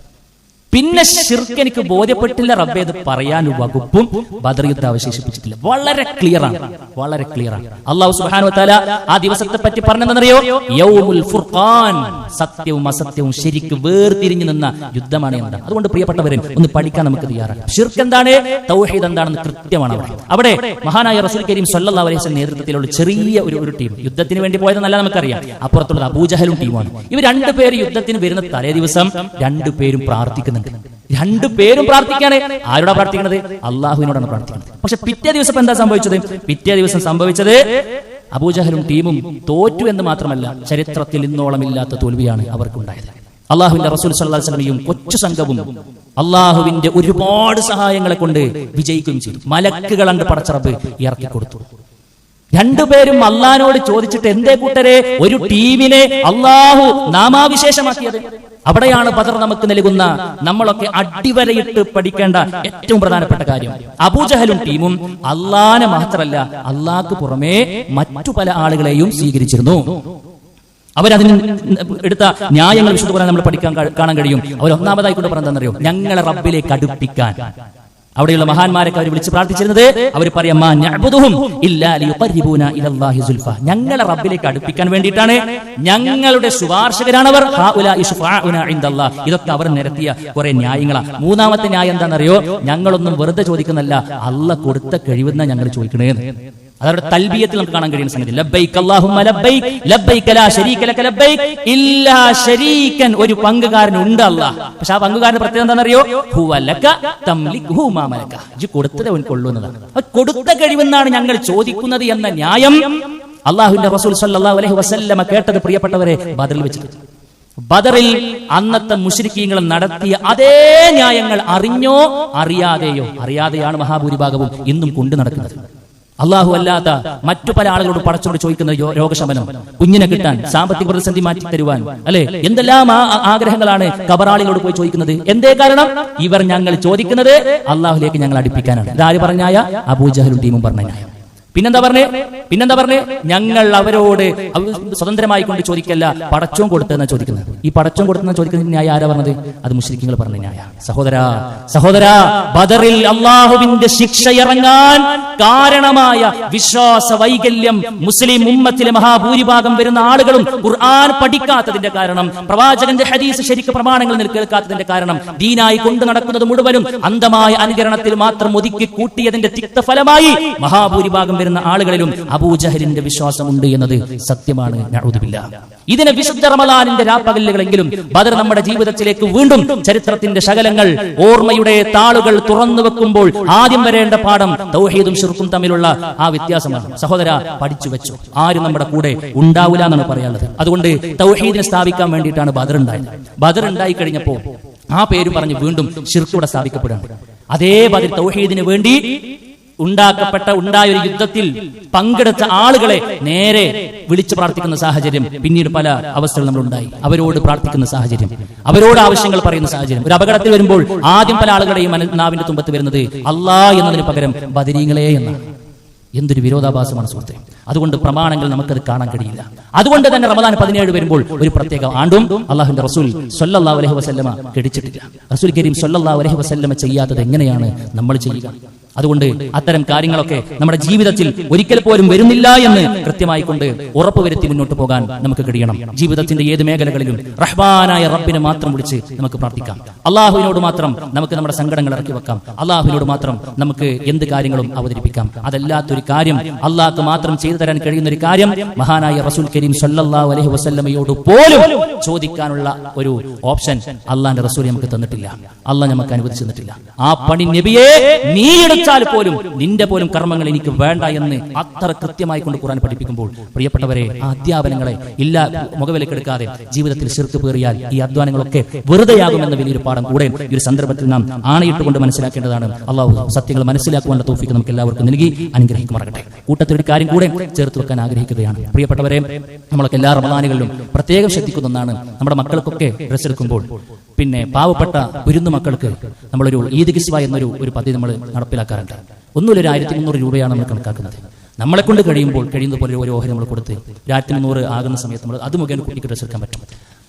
[SPEAKER 1] പിന്നെ ഷിർക്ക് എനിക്ക് ബോധ്യപ്പെട്ടില്ല റബ്ബെ ഇത് പറയാൻ വകുപ്പും ബദർ യുദ്ധം അവശേഷിപ്പിച്ചിട്ടില്ല. വളരെ ക്ലിയർ ആണ്. വളരെ ക്ലിയർ ആണ്. അള്ളാഹു സുബ്ഹാനഹു താല ആ ദിവസത്തെ പറ്റി പറഞ്ഞെന്നറിയോ? യൗമുൽ ഫുർഖാൻ. സത്യവും അസത്യവും ശരിക്കും വേർതിരിഞ്ഞു നിന്ന യുദ്ധമാണ് എന്താണ് അതുകൊണ്ട് പ്രിയപ്പെട്ടവരെ ഒന്ന് പഠിക്കാൻ നമുക്ക് തയ്യാറാണ്. ഷിർക്ക് എന്താണ്? തൗഹീദ് എന്താണെന്ന് കൃത്യമാണ് അവിടെ. അവിടെ മഹാനായ റസൂൽ കരീം സല്ലല്ലാഹു അലൈഹി നേതൃത്വത്തിലുള്ള ചെറിയ ഒരു ഒരു ടീം. യുദ്ധത്തിന് വേണ്ടി പോയതെന്നല്ല നമുക്കറിയാം. അപ്പുറത്തുള്ളത് അബൂജഹലും ടീമാണ് ഇവർ രണ്ടുപേര് യുദ്ധത്തിന് വരുന്ന തലേ ദിവസം രണ്ടുപേരും പ്രാർത്ഥിക്കുന്നുണ്ട് രണ്ടു പേരും പ്രാർത്ഥിക്കാണ് ആരോടാ പ്രാർത്ഥിക്കുന്നത്? അള്ളാഹുവിനോടാണ് പ്രാർത്ഥിക്കുന്നത്. പക്ഷെ പിറ്റേ ദിവസം എന്താ സംഭവിച്ചത്? പിറ്റേ ദിവസം സംഭവിച്ചത് അബൂജഹലും ടീമും തോറ്റു എന്ന് മാത്രമല്ല ചരിത്രത്തിൽ ഇന്നോളം ഇല്ലാത്ത തോൽവിയാണ് അവർക്കുണ്ടായത്. അള്ളാഹുവിന്റെ റസൂൽ വസല്ലമയും കൊച്ചു സംഘവും അള്ളാഹുവിന്റെ ഒരുപാട് സഹായങ്ങളെ കൊണ്ട് വിജയിക്കുകയും ചെയ്തു. മലക്കുകൾ അണ്ട് പടച്ചറബ് ഇറക്കി കൊടുത്തു രണ്ടുപേരും അള്ളഹാനോട് ചോദിച്ചിട്ട് എന്തേ കൂട്ടരെ? ഒരു ടീമിനെ അള്ളാഹു നാമാവിശേഷമാക്കിയത്. അവിടെയാണ് ബദർ നമുക്ക് നൽകുന്ന നമ്മളൊക്കെ അടിവരയിട്ട് പഠിക്കേണ്ട ഏറ്റവും പ്രധാനപ്പെട്ട കാര്യം. അബൂജഹലും ടീമും അള്ളാനെ മാത്രമല്ല അള്ളാഹ്ക്ക് പുറമേ മറ്റു പല ആളുകളെയും സ്വീകരിച്ചിരുന്നു. അവരതിന് എടുത്ത ന്യായങ്ങൾ വിശുദ്ധ ഖുർആൻ നമ്മൾ പഠിക്കാൻ കാണാൻ കഴിയും. അവർ ഒന്നാമതായി കൊണ്ട് പറഞ്ഞെന്നറിയോ ഞങ്ങളെ റബ്ബിലേക്ക് അടുപ്പിക്കാൻ. അവിടെയുള്ള മഹാന്മാരൊക്കെ അവർ വിളിച്ച് പ്രാർത്ഥിച്ചിരുന്നത് അവർ പറയാം. ഞങ്ങളെ റബ്ബിലേക്ക് അടുപ്പിക്കാൻ വേണ്ടിയിട്ടാണ് ഞങ്ങളുടെ ശുപാർശകരാണവർ. ഇതൊക്കെ അവർ നിരത്തിയ കുറെ ന്യായങ്ങളാണ് മൂന്നാമത്തെ ന്യായം എന്താണെന്നറിയോ? ഞങ്ങളൊന്നും വെറുതെ ചോദിക്കുന്നല്ല അല്ല കൊടുത്ത കഴിവെന്ന ഞങ്ങൾ ചോദിക്കണേന്ന്. അതവരുടെ തൽബിയത്തിൽ നമുക്ക് കാണാൻ കഴിയുന്ന സംഗതി. ലബ്ബൈക് അല്ലാഹുമ്മ ലബ്ബൈക് ലബ്ബൈക ലാ ശരീക ലക ലബ്ബൈക് ഇല്ലാ ശരീകൻ ഒരു പങ്കുകാരൻ ഉണ്ട് അല്ലാഹ്. പക്ഷെ ആ പങ്കുകാരന്റെ പ്രത്യേകത എന്താണെന്നറിയോ? ഹുവ ലക തംലികുഹു മാ മലക ഇജ് കൊടുത്തത് അവൻ കൊള്ളുന്നതാണ് അത് കൊടുത്ത കഴിവെന്നാണ് ഞങ്ങൾ ചോദിക്കുന്നത് എന്ന ന്യായം അള്ളാഹുവിന്റെ റസൂൽ സല്ലല്ലാഹു അലൈഹി വസല്ലമ കേട്ടത് പ്രിയപ്പെട്ടവരെ ബദറിൽ വെച്ചിട്ട്. ബദറിൽ അന്നത്തെ മുശ്രിക്കീങ്ങൾ നടത്തിയ അതേ ന്യായങ്ങൾ അറിഞ്ഞോ അറിയാതെയോ അറിയാതെയാണ് മഹാഭൂരിഭാഗവും ഇന്നും കൊണ്ടു നടക്കുന്നത്. അള്ളാഹു അല്ലാത്ത മറ്റു പല ആളുകളോട് പടച്ചോട് ചോദിക്കുന്ന രോഗശമനം. കുഞ്ഞിനെ കിട്ടാൻ സാമ്പത്തിക പ്രതിസന്ധി മാറ്റി തരുവാൻ അല്ലെ? എന്തെല്ലാം ആ- ആഗ്രഹങ്ങളാണ് കബറാളികളോട് പോയി ചോദിക്കുന്നത്? എന്തേ കാരണം? ഇവർ ഞങ്ങൾ ചോദിക്കുന്നത് അള്ളാഹുലേക്ക് ഞങ്ങൾ അടുപ്പിക്കാനാണ്. ഇതാര് പറഞ്ഞായ അബൂജഹലും ടീമും പറഞ്ഞ പിന്നെന്താ പറഞ്ഞേ? പിന്നെന്താ പറഞ്ഞേ? ഞങ്ങൾ അവരോട് സ്വതന്ത്രമായി കൊണ്ട് ചോദിക്കല്ല പടച്ചോൻ കൊടുത്തെന്നാ ചോദിക്കുന്നത്. ഈ പടച്ചോൻ കൊടുത്തെന്നാ ചോദിക്കുന്ന ന്യായ ആരാ പറഞ്ഞത്? അത് മുസ്ലിങ്ങൾ പറഞ്ഞ ന്യായ. സഹോദര സഹോദര ബദറിൽ അള്ളാഹുവിന്റെ ശിക്ഷ ഇറങ്ങാൻ കാരണമായ വിശ്വാസ വൈകല്യം മുസ്ലിം ഉമ്മത്തിലെ മഹാഭൂരിഭാഗം വരുന്ന ആളുകളും ഖുർആൻ പഠിക്കാത്തതിന്റെ കാരണം പ്രവാചകന്റെ ഹദീസ് ശരിക്ക് പ്രമാണങ്ങൾ നിൽക്കേൽക്കാത്തതിന്റെ കാരണം ദീനായി കൊണ്ടു നടക്കുന്നത് മുഴുവനും അന്ധമായ അനുകരണത്തിൽ മാത്രം ഒതുക്കി കൂട്ടിയതിന്റെ തിക്തഫലമായി മഹാഭൂരിഭാഗം വരുന്ന ആളുകളിലും അബൂജഹലിന്റെ വിശ്വാസമുണ്ട് എന്നത് സത്യമാണ്. ഇതിനെ വിശുദ്ധ റമലാനിന്റെ രാപ്പകലുകളെങ്കിലും ബദർ നമ്മുടെ ജീവിതത്തിലേക്ക് വീണ്ടും ചരിത്രത്തിന്റെ ശകലങ്ങൾ ഓർമ്മയുടെ താളുകൾ തുറന്നു വെക്കുമ്പോൾ ആദ്യം വരേണ്ട പാഠം തൗഹീദും ഷിർക്കും തമ്മിലുള്ള ആ വ്യത്യാസമാണ്. സഹോദര പഠിച്ചു വെച്ചു. ആരും നമ്മുടെ കൂടെ ഉണ്ടാവില്ല എന്നാണ് പറയാനുള്ളത്. അതുകൊണ്ട് തൗഹീദിനെ സ്ഥാപിക്കാൻ വേണ്ടിയിട്ടാണ് ബദർ ഉണ്ടായത്. ബദർ ഉണ്ടായി കഴിഞ്ഞപ്പോൾ ആ പേര് പറഞ്ഞ് വീണ്ടും ഷിർക്കൂടെ സ്ഥാപിക്കപ്പെടുകയാണ്. അതേ ബദർ തൗഹീദിന് വേണ്ടി ഉണ്ടാക്കപ്പെട്ട ഉണ്ടായ ഒരു യുദ്ധത്തിൽ പങ്കെടുത്ത ആളുകളെ നേരെ വിളിച്ചു പ്രാർത്ഥിക്കുന്ന സാഹചര്യം. പിന്നീട് പല അവസ്ഥകൾ നമ്മൾ ഉണ്ടായി അവരോട് പ്രാർത്ഥിക്കുന്ന സാഹചര്യം. അവരോട് ആവശ്യങ്ങൾ പറയുന്ന സാഹചര്യം. ഒരു അപകടത്തിൽ വരുമ്പോൾ ആദ്യം പല ആളുകളുടെയും നാവിന്റെ തുമ്പത്ത് വരുന്നത് അല്ലാ എന്നതിന് പകരം ബദരീങ്ങളെ എന്നാണ്. എന്തൊരു വിരോധാഭാസമാണ് സുഹൃത്തെ. അതുകൊണ്ട് പ്രമാണങ്ങൾ നമുക്കത് കാണാൻ കഴിയില്ല. അതുകൊണ്ട് തന്നെ റമദാൻ പതിനേഴ് വരുമ്പോൾ ഒരു പ്രത്യേക ആണ്ടും അള്ളാഹുന്റെ റസൂൽ സൊല്ലാ അലഹി വസല്ലമ കെടിച്ചിട്ടില്ല റസൂൽ കരീം സൊല്ലാ അലഹി വസല്ലമ ചെയ്യാത്തത് എങ്ങനെയാണ് നമ്മൾ ചെയ്യുക? അതുകൊണ്ട് അത്തരം കാര്യങ്ങളൊക്കെ നമ്മുടെ ജീവിതത്തിൽ ഒരിക്കൽ പോലും വരുന്നില്ല എന്ന് കൃത്യമായി കൊണ്ട് ഉറപ്പുവരുത്തി മുന്നോട്ട് പോകാൻ നമുക്ക് കഴിയണം. ജീവിതത്തിന്റെ ഏത് മേഖലകളിലും റഹ്മാനായ റബ്ബിനെ മാത്രം വിളിച്ച് നമുക്ക് പ്രാർത്ഥിക്കാം. അള്ളാഹുവിനോട് മാത്രം നമുക്ക് നമ്മുടെ സങ്കടങ്ങൾ ഇറക്കി വെക്കാം. അള്ളാഹുവിനോട് മാത്രം നമുക്ക് എന്ത് കാര്യങ്ങളും അവതരിപ്പിക്കാം. അതല്ലാത്തൊരു കാര്യം അള്ളാഹ് മാത്രം ചെയ്തു തരാൻ കഴിയുന്ന ഒരു കാര്യം മഹാനായ റസൂൽ കരീം സല്ലാ അലഹി വസ്ല്ലമയോട് പോലും ചോദിക്കാനുള്ള ഒരു ഓപ്ഷൻ അള്ളാന്റെ റസൂൽ നമുക്ക് തന്നിട്ടില്ല. അള്ളാഹ് നമുക്ക് അനുവദിച്ചു തന്നിട്ടില്ല. ആ പണി നബിയെ നീ എടുത്താൽ പോലും നിന്റെ പോലും കർമ്മങ്ങൾ എനിക്ക് വേണ്ട എന്ന് അത്ര കൃത്യമായി കൊണ്ട് ഖുർആൻ പഠിപ്പിക്കുമ്പോൾ പ്രിയപ്പെട്ടവരെ ആ അധ്യാപനങ്ങളെ ഇല്ല മുഖവിലക്കെടുക്കാതെ ജീവിതത്തിൽ ശിർക്ക് പേറിയാൽ ഈ അധ്വാനങ്ങളൊക്കെ വെറുതെയാകുമെന്ന വലിയൊരു പാഠം കൂടെ ഈ ഒരു സന്ദർഭത്തിൽ നാം ആണയിട്ടുകൊണ്ട് മനസ്സിലാക്കേണ്ടതാണ്. അള്ളാഹു സത്യങ്ങൾ മനസ്സിലാക്കുവാനുള്ള തോഫിക്ക് നമുക്ക് എല്ലാവർക്കും നൽകി അനുഗ്രഹിക്കുമാറട്ടെ കൂട്ടത്തിൽ ഒരു കാര്യം കൂടെ ചേർത്ത് വെക്കാൻ ആഗ്രഹിക്കുകയാണ്. പ്രിയപ്പെട്ടവരെ നമ്മളൊക്കെ എല്ലാ റമദാനുകളിലും പ്രത്യേകം ശ്രദ്ധിക്കുന്ന ഒന്നാണ് നമ്മുടെ മക്കൾക്കൊക്കെ ഡ്രസ്സ് എടുക്കുമ്പോൾ. പിന്നെ പാവപ്പെട്ട കുരുന്നു മക്കൾക്ക് നമ്മളൊരു ഈദ് കിസ്വ എന്നൊരു ഒരു പദ്ധതി നമ്മൾ നടപ്പിലാക്കാറുണ്ട്. ഒന്നുമില്ല ഒരു ആയിരത്തി മുന്നൂറ് രൂപയാണ് നമ്മൾ കണക്കാക്കുന്നത്. നമ്മളെ കൊണ്ട് കഴിയുമ്പോൾ കഴിയുന്ന പോലെ ഒരു ഓഹരി നമ്മൾ കൊടുത്ത് ഒരു ആയിരത്തി മുന്നൂറ് ആകുന്ന സമയത്ത് നമ്മൾ അത് മുഖേന കുട്ടിക്ക് ഡ്രസ്സ് എടുക്കാൻ പറ്റും.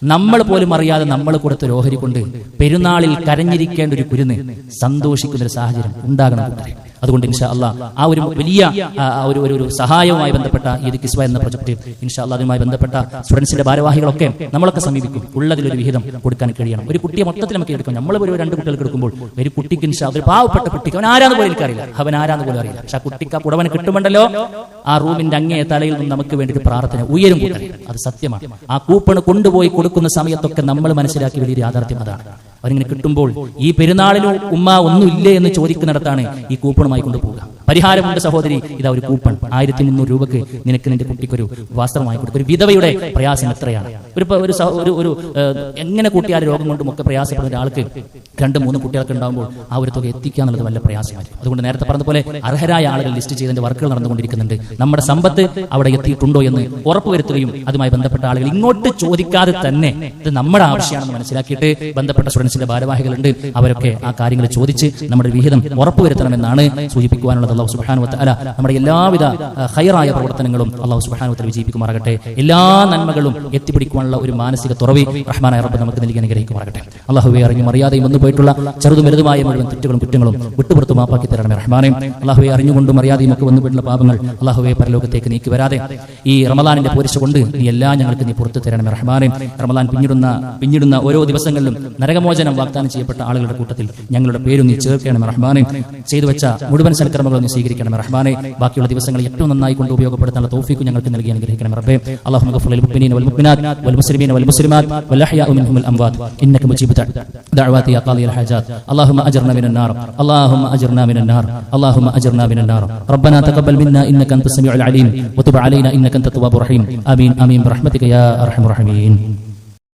[SPEAKER 1] നമ്മൾ പോലും അറിയാതെ നമ്മൾ കൊടുത്ത ഓഹരി കൊണ്ട് പെരുന്നാളിൽ കരഞ്ഞിരിക്കേണ്ട ഒരു കുരുന്ന് സന്തോഷിക്കുന്ന ഒരു സാഹചര്യം ഉണ്ടാകണം അതുകൊണ്ട് ഇൻഷാ അല്ലാ ആ ഒരു വലിയ ഒരു ഒരു- സഹായവുമായി ബന്ധപ്പെട്ട ഈദ് കിസ്വ എന്ന പ്രൊജക്ട് ഇൻഷാ അല്ലാ അതുമായി ബന്ധപ്പെട്ട സ്റ്റുഡൻസിന്റെ ഭാരവാഹികളൊക്കെ നമ്മളൊക്കെ സമീപിക്കും. ഉള്ളതിലൊരു വിഹിതം കൊടുക്കാൻ കഴിയണം. ഒരു കുട്ടിയെ മൊത്തത്തിൽ നമുക്ക് എടുക്കും. നമ്മൾ ഒരു രണ്ട് കുട്ടികൾക്ക് എടുക്കുമ്പോൾ ഒരു കുട്ടിക്ക് ഇൻഷാ ഒരു പാവപ്പെട്ട കുട്ടിക്ക് അവൻ ആരാന്ന് പോലും എനിക്കറിയില്ല. അവൻ ആരാന്ന് പോലും അറിയില്ല. പക്ഷെ ആ കുട്ടിക്ക് ആ കുടവന് കിട്ടുമുണ്ടല്ലോ? ആ റൂമിന്റെ അങ്ങേ തലയിൽ നിന്ന് നമുക്ക് വേണ്ടി പ്രാർത്ഥന ഉയരും കൂട്ടരെ അത് സത്യമാണ്. ആ കൂപ്പണ് കൊണ്ടുപോയി കൊടുക്കുന്ന സമയത്തൊക്കെ നമ്മൾ മനസ്സിലാക്കി വലിയൊരു യാഥാർത്ഥ്യം അതാണ്. അവരിങ്ങനെ കിട്ടുമ്പോൾ ഈ പെരുന്നാളിനും ഉമ്മ ഒന്നുമില്ലേ എന്ന് ചോദിക്കുന്നിടത്താണ് ഈ കൂപ്പണുമായി കൊണ്ടുപോകുക പരിഹാരമുണ്ട് സഹോദരി. ഇതാ ഒരു കൂപ്പൺ. ആയിരത്തി മുന്നൂറ് രൂപക്ക് നിനക്ക് നിന്റെ കുട്ടിക്കൊരു വസ്ത്രമായി കൊടുക്കും. ഒരു വിധവയുടെ പ്രയാസം എത്രയാണ്? ഒരു ഒരു ഒരു എങ്ങനെ കൂട്ടിയാൽ രോഗം കൊണ്ടും ഒക്കെ പ്രയാസപ്പെടുന്ന ഒരാൾക്ക് രണ്ട് മൂന്ന് കുട്ടികളൊക്കെ ഉണ്ടാകുമ്പോൾ ആ ഒരു തുക എത്തിക്കുക എന്നുള്ളത് വല്ല പ്രയാസമായിരിക്കും. അതുകൊണ്ട് നേരത്തെ പറഞ്ഞ പോലെ അർഹരായ ആളുകൾ ലിസ്റ്റ് ചെയ്തതിന്റെ വർക്കുകൾ നടന്നുകൊണ്ടിരിക്കുന്നുണ്ട്. നമ്മുടെ സമ്പത്ത് അവിടെ എത്തിയിട്ടുണ്ടോ എന്ന് ഉറപ്പുവരുത്തുകയും അതുമായി ബന്ധപ്പെട്ട ആളുകൾ ഇങ്ങോട്ട് ചോദിക്കാതെ തന്നെ ഇത് നമ്മുടെ ആവശ്യമാണെന്ന് മനസ്സിലാക്കിയിട്ട് ബന്ധപ്പെട്ട സ്റ്റുഡൻസിന്റെ ഭാരവാഹികളുണ്ട്. അവരൊക്കെ ആ കാര്യങ്ങൾ ചോദിച്ച് നമ്മുടെ വിഹിതം ഉറപ്പുവരുത്തണമെന്നാണ് സൂചിപ്പിക്കുവാനുള്ളത്. അള്ളാഹു സുബാനുവത്ത അല നമ്മുടെ എല്ലാവിധ ഹൈറായ പ്രവർത്തനങ്ങളും അള്ളാഹു സുബാനുവത്തിൽ വിജയിപ്പിക്കുമാറാകട്ടെ. എല്ലാ നന്മകളും എത്തിപ്പിടിക്കുവാനുള്ള ഒരു മാനസിക തുറവി റഹ്മാനായ റബ്ബ് നമുക്ക് നൽകി അനുഗ്രഹിക്കുമാറാകട്ടെ. അള്ളാഹുവെ അറിഞ്ഞും അറിയാതെയും വന്നു പോയിട്ടുള്ള ചെറുതും വലുതുമായ മുഴുവൻ തെറ്റുകളും കുറ്റങ്ങളും വിട്ടുപുറത്ത് മാപ്പാക്കി തരണമേ റഹ്മാനെ. അള്ളാഹുവെ അറിഞ്ഞുകൊണ്ടും അറിയാതെയും ഒക്കെ വന്നു പോയിട്ടുള്ള പാപങ്ങൾ അള്ളാഹുവെ പരലോകത്തേക്ക് നീക്കി വരാതെ ഈ റമദാനിന്റെ പോരിശ കൊണ്ട് നീ എല്ലാം ഞങ്ങൾക്ക് നീ പുറത്തു തരണമേ റഹ്മാനെ. റമദാൻ പിന്നിടുന്ന പിന്നിടുന്ന ഓരോ ദിവസങ്ങളിലും നരകമോചനം വാഗ്ദാനം ചെയ്യപ്പെട്ട ആളുകളുടെ കൂട്ടത്തിൽ ഞങ്ങളുടെ പേരും നീ ചേർക്കണമേ റഹ്മാനെ. ചെയ്തു വെച്ച മുഴുവൻ സൽക്കർമ്മങ്ങളും നീ സ്വീകരിക്കണമേ റഹ്മാനെ ബാക്കിയുള്ള ദിവസങ്ങൾ ഏറ്റവും നന്നായി കൊണ്ട് ഉപയോഗപ്പെടുത്താനുള്ള തോഫിക്ക് ഞങ്ങൾക്ക് നൽകി അനുഗ്രഹിക്കണമേ റബ്ബേ اللهم اغفر للمؤمنين والمؤمنات والمسلمين والمسلمات والاحياء منهم الاموات انك مجيب دعوات يا قاضي الحاجات اللهم اجرنا من النار اللهم اجرنا من النار اللهم اجرنا من النار ربنا تقبل منا انك انت السميع العليم وتب علينا انك انت التواب الرحيم امين امين برحمتك يا ارحم الراحمين